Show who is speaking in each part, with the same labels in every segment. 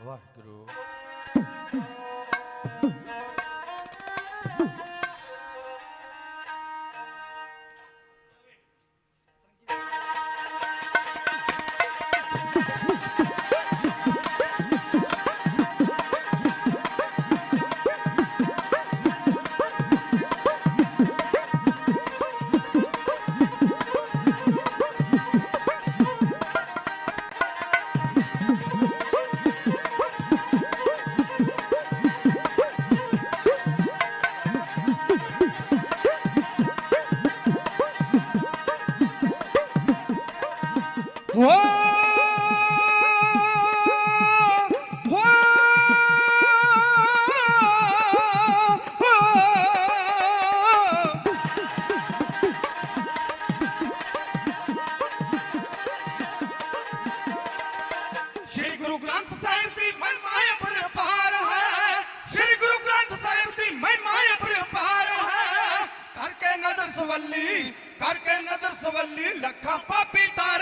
Speaker 1: ਵਾਹਿਗੁਰੂ।
Speaker 2: ਸਵੱਲੀ ਕਰਕੇ ਨਦਰ ਸਵੱਲੀ ਲੱਖਾਂ ਪਾਪੀ ਤਾਰੇ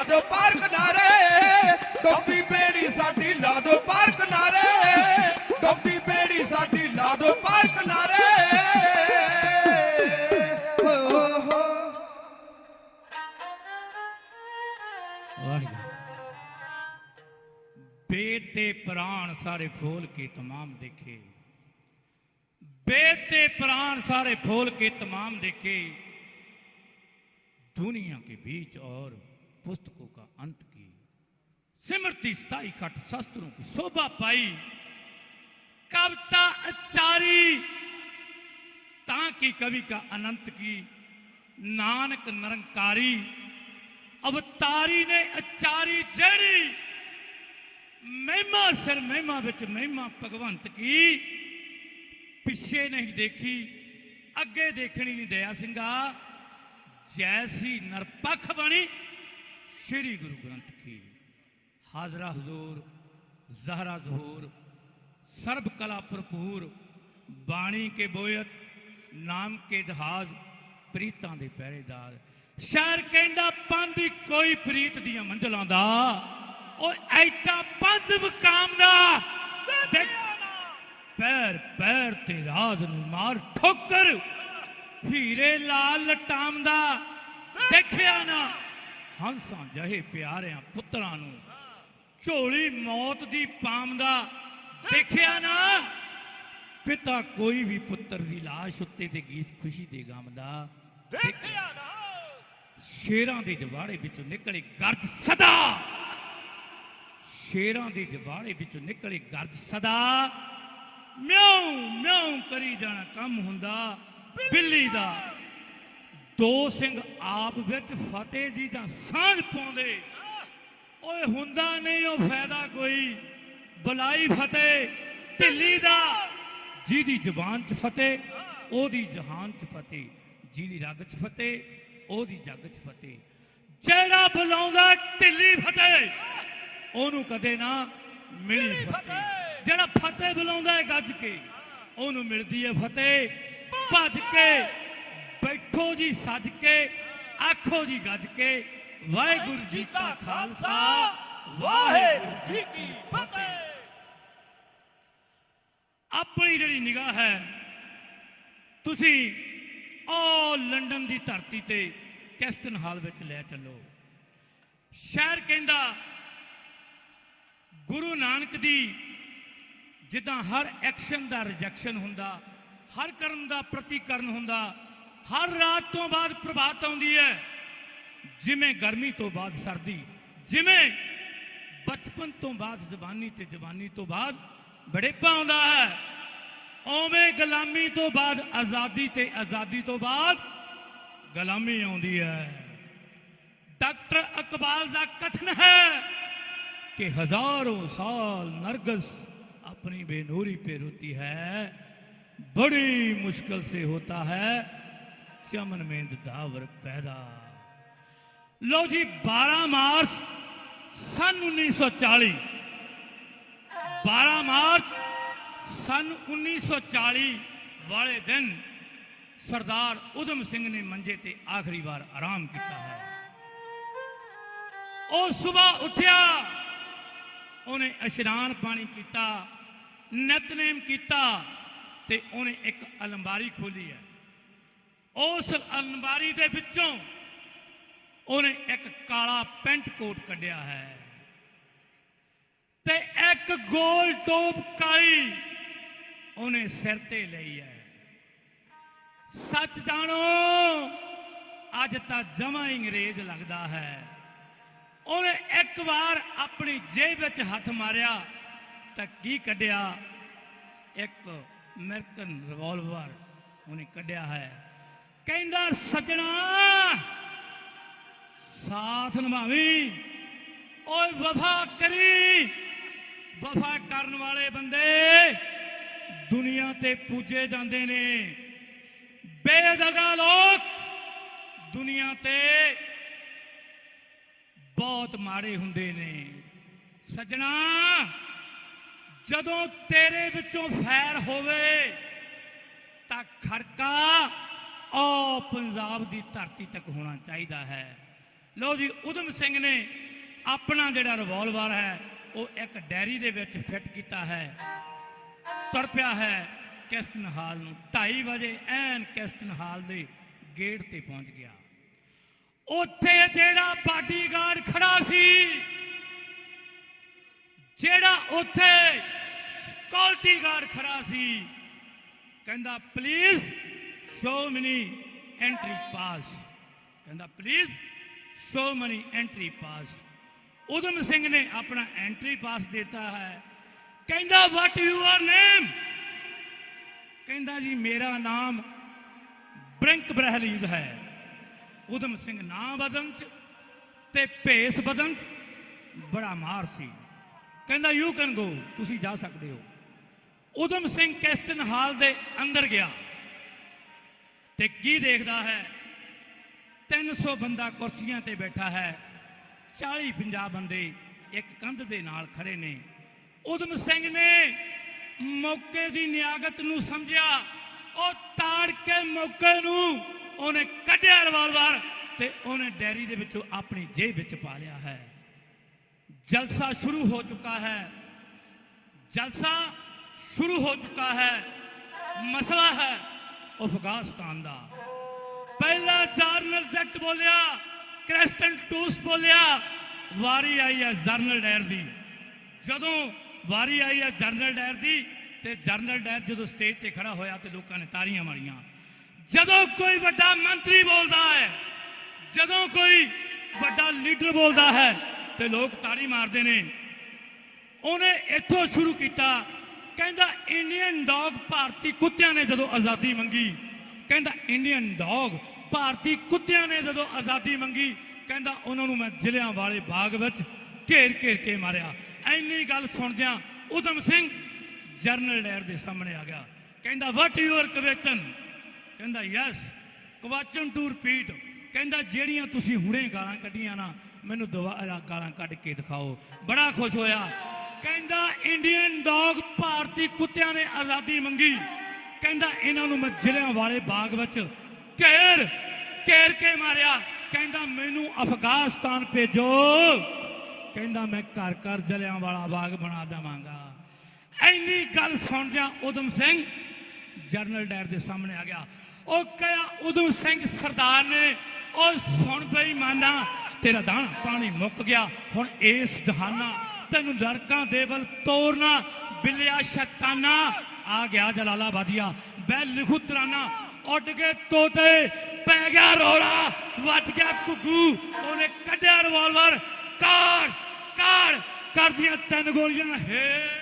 Speaker 2: ਲਾ ਦੋ ਪਾਰ ਕਿਨਾਰੇ ਡੁੱਬਦੀ ਬੇੜੀ ਸਾਡੀ ਲਾ ਦੋ ਪਾਰ ਕਿਨਾਰੇ ਡੁੱਬਦੀ ਬੇੜੀ ਸਾਡੀ ਲਾ ਦੋ ਪਾਰ ਕਿਨਾਰੇ ਹੋ ਹੋ
Speaker 3: ਵਾਹਿਗੁਰੂ ਬੇਦ ਤੇ ਪ੍ਰਾਣ ਸਾਰੇ ਫੋਲ ਕੇ तमाम देखे बेद ते प्राण सारे फोल के तमाम देखे दुनिया के बीच और पुस्तकों का अंत की सिमृति स्थायी खट शस्त्रों की शोभा पाई। कविता अचारी ताकी कवि का अनंत की, नानक निरंकारी। अवतारी ने अचारी जड़ी, महिमा सिर महिमा बिच महिमा भगवंत की। पिछे नहीं देखी अगे देखनी नहीं दया सिंगा। जैसी नरपख बनी ਸ੍ਰੀ ਗੁਰੂ ਗ੍ਰੰਥ ਕੀ। ਹਾਜ਼ਰਾ ਹਜ਼ੂਰ, ਜ਼ਹਰਾ ਜ਼ਹੂਰ, ਸਰਬ ਕਲਾ ਭਰਪੂਰ, ਬਾਣੀ ਕੇ ਬੋਇਤ, ਨਾਮ ਕੇ ਜਹਾਜ਼, ਪ੍ਰੀਤਾਂ ਦੇ ਪਹਿਰੇਦਾਰ ਸ਼ਾਇਰ ਕਹਿੰਦਾ ਪੰਧ ਕੋਈ ਪ੍ਰੀਤ ਦੀਆਂ ਮੰਜ਼ਲਾਂ ਦਾ, ਉਹ ਐਡਾ ਪੰਧ ਮਕਾਮ ਦਾ ਪੈਰ ਪੈਰ ਤੇ ਰਾਜ ਨੂੰ ਮਾਰ ਠੋਕਰ, ਹੀਰੇ ਲਾਲ ਲਟਾਮ ਦਾ, ਦੇਖਿਆ ਨਾ। ਹੰਸਾਂ ਜਹੇ ਪਿਆਰਿਆਂ ਪੁੱਤਰਾਂ ਨੂੰ। ਝੋਲੀ ਮੌਤ ਦੀ ਪਾਮਦਾ ਦੇਖਿਆ ਨਾ ਪਿਤਾ ਕੋਈ ਵੀ ਪੁੱਤਰ ਦੀ ਲਾਸ਼ ਉੱਤੇ ਤੇ ਗੀਤ ਖੁਸ਼ੀ ਦੇ ਗਾਉਂਦਾ ਦੇਖਿਆ ਨਾ। ਸ਼ੇਰਾਂ ਦੇ ਜਵਾੜੇ ਵਿੱਚੋਂ ਨਿਕਲੇ ਗਰਜ ਸਦਾ। ਸ਼ੇਰਾਂ ਦੇ ਜਵਾੜੇ ਵਿੱਚੋਂ ਨਿਕਲੇ ਗਰਜ ਸਦਾ। ਮਿਉਂ ਮਿਉਂ ਕਰੀ ਜਾਣਾ ਕੰਮ ਹੁੰਦਾ ਬਿੱਲੀ ਦਾ ਦੋ ਸਿੰਘ ਆਪ ਵਿੱਚ ਫਤਿਹ ਜੀ ਦਾ ਸਾਂਝ ਪਾਉਂਦੇ। ਓਏ ਹੁੰਦਾ ਨਹੀਂ ਉਹ ਫਾਇਦਾ ਕੋਈ। ਬਲਾਈ ਫਤਿਹ ਢਿੱਲੀ ਦਾ। ਜਿਹਦੀ ਜ਼ੁਬਾਨ 'ਚ ਫਤਿਹ ਉਹਦੀ ਜਹਾਨ 'ਚ ਫਤਿਹ। ਜਿਹਦੀ ਰਗ 'ਚ ਫਤਿਹ ਉਹਦੀ ਜੱਗ 'ਚ ਫਤਿਹ। ਜਿਹੜਾ ਬੁਲਾਉਂਦਾ ਢਿੱਲੀ ਫਤਿਹ ਉਹਨੂੰ ਕਦੇ ਨਾ ਮਿਲੀ ਫਤਿਹ। ਜਿਹੜਾ ਫਤਿਹ ਬੁਲਾਉਂਦਾ ਹੈ ਗੱਜ ਕੇ ਉਹਨੂੰ ਮਿਲਦੀ ਹੈ ਫਤਿਹ। ਭੱਜ ਕੇ ਬੈਠੋ ਜੀ ਸੱਜ ਕੇ ਆਖੋ ਜੀ ਗੱਜ ਕੇ ਵਾਹਿਗੁਰੂ ਜੀ ਕਾ ਖਾਲਸਾ, ਵਾਹਿਗੁਰੂ ਜੀ ਕੀ ਫਤਿਹ। ਆਪਣੀ ਜਿਹੜੀ ਨਿਗਾਹ ਹੈ, ਤੁਸੀਂ ਉਹ ਲੰਡਨ ਦੀ ਧਰਤੀ ਤੇ ਕੈਸਟਨ ਹਾਲ ਵਿੱਚ ਲੈ ਚੱਲੋ। ਸ਼ਹਿਰ ਕਹਿੰਦਾ, ਗੁਰੂ ਨਾਨਕ ਦੀ ਜਿੱਦਾਂ ਹਰ ਐਕਸ਼ਨ ਦਾ ਰਿਜੈਕਸ਼ਨ ਹੁੰਦਾ, ਹਰ ਕਰਮ ਦਾ ਪ੍ਰਤੀਕਰਨ ਹੁੰਦਾ ਹਰ ਰਾਤ ਤੋਂ ਬਾਅਦ ਪ੍ਰਭਾਤ ਆਉਂਦੀ ਹੈ ਜਿਵੇਂ ਗਰਮੀ ਤੋਂ ਬਾਅਦ ਸਰਦੀ ਜਿਵੇਂ ਬਚਪਨ ਤੋਂ ਬਾਅਦ ਜਵਾਨੀ ਤੇ ਜਵਾਨੀ ਤੋਂ ਬਾਅਦ ਬੜੇਪਾ ਆਉਂਦਾ ਹੈ ਓਵੇਂ ਗੁਲਾਮੀ ਤੋਂ ਬਾਅਦ ਆਜ਼ਾਦੀ ਤੇ ਆਜ਼ਾਦੀ ਤੋਂ ਬਾਅਦ ਗੁਲਾਮੀ ਆਉਂਦੀ ਹੈ ਡਾਕਟਰ ਇਕਬਾਲ ਦਾ ਕਥਨ ਹੈ कि हजारों साल नरगस अपनी बेनूरी पे रोती है बड़ी मुश्किल से होता है चमन में दावर पैदा? लो जी 12 मार्च सन 1940 12 मार्च सन 1940 वाले दिन सरदार उधम सिंह ने मंजे ते आखिरी बार आराम किया है। ओ सुबह उठ्या, उन्हें इशरान पानी किया, नतनेम किया, ते उन्हें एक अलंबारी खोली है। ਉਸ ਅਲਮਾਰੀ ਦੇ ਵਿੱਚੋਂ ਉਹਨੇ ਇੱਕ ਕਾਲਾ ਪੈਂਟ ਕੋਟ ਕੱਢਿਆ ਹੈ ਤੇ ਇੱਕ ਗੋਲ ਟੋਪ ਕਾਈ ਉਹਨੇ ਸਿਰ ਤੇ ਲਈ ਹੈ। ਸੱਚ ਜਾਣੋ, ਅੱਜ ਤਾਂ ਜਮਾ ਅੰਗਰੇਜ਼ ਲੱਗਦਾ ਹੈ। ਉਹਨੇ ਇੱਕ ਵਾਰ ਆਪਣੀ ਜੇਬ ਵਿੱਚ ਹੱਥ ਮਾਰਿਆ ਤਾਂ ਕੀ ਕੱਢਿਆ? ਇੱਕ ਅਮਰੀਕਨ ਰਿਵਾਲਵਰ ਉਹਨੇ ਕੱਢਿਆ ਹੈ। ਕਹਿੰਦਾ, ਸੱਜਣਾ, ਸਾਥ ਨਿਭਾਵੀਂ। ਓਏ ਵਫਾ ਕਰੀ। ਵਫਾ ਕਰਨ ਵਾਲੇ ਬੰਦੇ ਦੁਨੀਆ ਤੇ ਪੂਜੇ ਜਾਂਦੇ ਨੇ। ਬੇਦਗਾ ਲੋਕ ਦੁਨੀਆ ਤੇ ਬਹੁਤ ਮਾੜੇ ਹੁੰਦੇ ਨੇ। ਸੱਜਣਾ, ਜਦੋਂ ਤੇਰੇ ਵਿੱਚੋਂ ਫੈਰ ਹੋਵੇ ਤਾਂ ਖੜਕਾ ਉਹ ਪੰਜਾਬ ਦੀ ਧਰਤੀ ਤੱਕ ਹੋਣਾ ਚਾਹੀਦਾ ਹੈ। ਲਓ ਜੀ, ਉਦਮ ਸਿੰਘ ਨੇ ਆਪਣਾ ਜਿਹੜਾ ਰਿਵਾਲਵਰ ਹੈ, ਉਹ ਇੱਕ ਡੈਰੀ ਦੇ ਵਿੱਚ ਫਿੱਟ ਕੀਤਾ ਹੈ। ਤੁਰ ਪਿਆ ਹੈ ਕੈਸਟਨ ਨੂੰ। 2:30 ਵਜੇ ਐਨ ਕੈਸਟਨ ਹਾਲ ਦੇ ਗੇਟ ਤੇ ਪਹੁੰਚ ਗਿਆ। ਉੱਥੇ ਜਿਹੜਾ ਬਾਡੀਗਾਰਡ ਖੜਾ ਸੀ, ਜਿਹੜਾ ਉੱਥੇ ਸਕਿਉਰਟੀ ਗਾਰਡ ਖੜਾ ਸੀ, ਕਹਿੰਦਾ please show money entry pass ਕਹਿੰਦਾ please show money entry pass Udham Singh ਨੇ ਆਪਣਾ ਐਂਟਰੀ ਪਾਸ ਦਿੱਤਾ ਹੈ। ਕਹਿੰਦਾ ਵਾਟ ਯੂਅਰ ਨੇਮ ਕਹਿੰਦਾ ਜੀ, ਮੇਰਾ ਨਾਮ ਬ੍ਰਿੰਕ ਬਰਹਲੀਜ਼ ਹੈ। ਉਦਮ ਸਿੰਘ ਨਾਂ ਬਦਨ ਚ ਤੇ ਭੇਸ ਬਦਨ ਚ ਬੜਾ ਮਾਰ ਸੀ। ਕਹਿੰਦਾ ਯੂ ਕੈਨ ਗੋ ਤੁਸੀਂ ਜਾ ਸਕਦੇ ਹੋ। ਉਦਮ ਸਿੰਘ ਕੈਸਟਨ ਹਾਲ ਦੇ ਅੰਦਰ ਗਿਆ। ਤੇ ਕੀ ਦੇਖਦਾ ਹੈ? 300 ਬੰਦਾ ਕੁਰਸੀਆਂ ਤੇ ਬੈਠਾ ਹੈ। 40 50 ਬੰਦੇ ਇੱਕ ਕੰਧ ਦੇ ਨਾਲ ਖੜੇ ਨੇ। ਉਦਮ ਸਿੰਘ ਨੇ ਮੌਕੇ ਦੀ ਨਿਆਗਤ ਨੂੰ ਸਮਝਿਆ। ਉਹ ਤਾੜ ਕੇ ਮੌਕੇ ਨੂੰ ਉਹਨੇ ਕੱਢਿਆ ਰਿਵਾਲਵਰ ਤੇ ਉਹਨੇ ਡੈਰੀ ਦੇ ਵਿੱਚੋਂ ਆਪਣੀ ਜੇਬ ਵਿੱਚ ਪਾ ਲਿਆ ਹੈ। ਜਲਸਾ ਸ਼ੁਰੂ ਹੋ ਚੁੱਕਾ ਹੈ। ਜਲਸਾ ਸ਼ੁਰੂ ਹੋ ਚੁੱਕਾ ਹੈ। ਮਸਲਾ ਹੈ ਅਫਗਾਨਿਸਤਾਨ ਦਾ। ਪਹਿਲਾ ਜਰਨਲ ਜੈਕਟ ਬੋਲਿਆ, ਕ੍ਰੈਸਟਨ ਟੂਸ ਬੋਲਿਆ, ਵਾਰੀ ਆਈ ਹੈ ਜਰਨਲ ਡਾਇਰ ਦੀ। ਜਦੋਂ ਵਾਰੀ ਆਈ ਹੈ ਜਰਨਲ ਡਾਇਰ ਦੀ, ਤੇ ਜਰਨਲ ਡਾਇਰ ਜਦੋਂ ਸਟੇਜ ਤੇ ਖੜਾ ਹੋਇਆ ਤੇ ਲੋਕਾਂ ਨੇ ਤਾਰੀਆਂ ਮਾਰੀਆਂ। ਜਦੋਂ ਕੋਈ ਵੱਡਾ ਮੰਤਰੀ ਬੋਲਦਾ ਹੈ, ਜਦੋਂ ਕੋਈ ਵੱਡਾ ਲੀਡਰ ਬੋਲਦਾ ਹੈ, ਤੇ ਲੋਕ ਤਾੜੀ ਮਾਰਦੇ ਨੇ। ਉਹਨੇ ਇੱਥੋਂ ਸ਼ੁਰੂ ਕੀਤਾ ਕਹਿੰਦਾ ਇੰਡੀਅਨ ਡੌਗ ਭਾਰਤੀ ਕੁੱਤਿਆਂ ਨੇ ਜਦੋਂ ਆਜ਼ਾਦੀ ਮੰਗੀ, ਕਹਿੰਦਾ ਇੰਡੀਅਨ ਡੌਗ ਭਾਰਤੀ ਕੁੱਤਿਆਂ ਨੇ ਜਦੋਂ ਆਜ਼ਾਦੀ ਮੰਗੀ, ਕਹਿੰਦਾ ਉਹਨਾਂ ਨੂੰ ਮੈਂ ਜ਼ਿਲ੍ਹਿਆਂ ਵਾਲੇ ਬਾਗ ਵਿੱਚ ਘੇਰ ਘੇਰ ਕੇ ਮਾਰਿਆ। ਐਨੀ ਗੱਲ ਸੁਣਦਿਆਂ ਉਦਮ ਸਿੰਘ ਜਰਨਲ ਡਾਇਰ ਦੇ ਸਾਹਮਣੇ ਆ ਗਿਆ। ਕਹਿੰਦਾ ਵਾਟ ਯੂਅਰ ਕਵੇਚਨ ਕਹਿੰਦਾ ਯੈਸ ਕਵਾਚਨ ਟੂ ਰਿਪੀਟ ਕਹਿੰਦਾ, ਜਿਹੜੀਆਂ ਤੁਸੀਂ ਹੁਣੇ ਗਾਲਾਂ ਕੱਢੀਆਂ ਨਾ, ਮੈਨੂੰ ਦੁਬਾਰਾ ਗਾਲਾਂ ਕੱਢ ਕੇ ਦਿਖਾਓ। ਬੜਾ ਖੁਸ਼ ਹੋਇਆ। ਕਹਿੰਦਾ ਇੰਡੀਅਨ ਡੌਗ ਭਾਰਤੀ ਕੁੱਤਿਆਂ ਨੇ ਆਜ਼ਾਦੀ ਮੰਗੀ। ਕਹਿੰਦਾ ਇਹਨਾਂ ਨੂੰ ਮੈਂ ਜ਼ਿਲ੍ਹਿਆਂ ਵਾਲੇ ਬਾਗ ਵਿੱਚ ਘੇਰ ਘੇਰ ਕੇ ਮਾਰਿਆ। ਕਹਿੰਦਾ ਮੈਨੂੰ ਅਫਗਾਨਿਸਤਾਨ ਭੇਜੋ। ਕਹਿੰਦਾ ਮੈਂ ਘਰ ਘਰ ਜਲਿਆਂ ਵਾਲਾ ਬਾਗ ਬਣਾ ਦੇਵਾਂਗਾ। ਐਨੀ ਗੱਲ ਸੁਣਦਿਆਂ ਉਦਮ ਸਿੰਘ ਜਰਨਲ ਡਾਇਰ ਦੇ ਸਾਹਮਣੇ ਆ ਗਿਆ। ਉਹ ਕਹਿਆ ਉਦਮ ਸਿੰਘ ਸਰਦਾਰ ਨੇ, ਉਹ ਸੁਣ ਬਈ ਮਾਨਾ, ਤੇਰਾ ਦਾਣਾ ਪਾਣੀ ਮੁੱਕ ਗਿਆ। ਹੁਣ ਇਸ ਜਹਾਨਾ ਤੈਨੂੰ ਨਰਕਾਂ ਦੇ ਵੱਲ ਤੋਰਨਾ, ਬਿੱਲਿਆ ਸ਼ੈਤਾਨਾ। ਆ ਗਿਆ ਜਲਾਲਾਬਾਦੀਆ ਬੈ ਲਿਖੂ ਤਰਾਨਾ। ਉੱਡ ਕੇ ਤੋਤੇ, ਪੈ ਗਿਆ ਰੋਲਾ, ਵੱਜ ਗਿਆ ਕੁੱਗੂ ਉਹਨੇ ਕੱਢਿਆ ਰਿਵਾਲਵਰ ਕਾੜ ਕਾੜ, ਕਰਦੀਆਂ ਤਿੰਨ ਗੋਲੀਆਂ। ਹੇ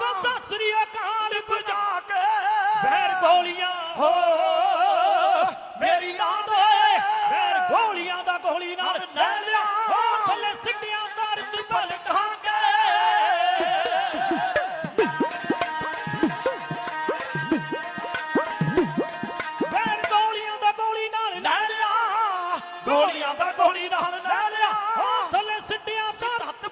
Speaker 4: ਮੁਕੱਦਾ ਸ੍ਰੀ ਅਕਾਲ ਬੁਝਾ
Speaker 5: ਕੇ।
Speaker 4: ਫੇਰ ਗੋਲੀਆਂ।
Speaker 5: ਹੋ ਮੇਰੀ
Speaker 4: ਫੇਰ ਗੋਲੀਆਂ ਦਾ ਗੋਲੀ ਨਾਲ ਲੈ ਲਿਆ। ਹੋ ਥੱਲੇ ਸਿੱਟਿਆਂ ਦਰਦ ਭਲ
Speaker 5: ਖਾ ਕੇ।
Speaker 4: ਫੇਰ ਗੋਲੀਆਂ ਦਾ ਗੋਲੀ ਨਾਲ ਲੈ
Speaker 5: ਲਿਆ। ਗੋਲੀਆਂ ਦਾ ਗੋਲੀ ਨਾਲ ਲੈ ਲਿਆ।
Speaker 4: ਹੋ ਥੱਲੇ ਸਿੱਟਿਆਂ ਦਰਦ
Speaker 5: ਹੱਥ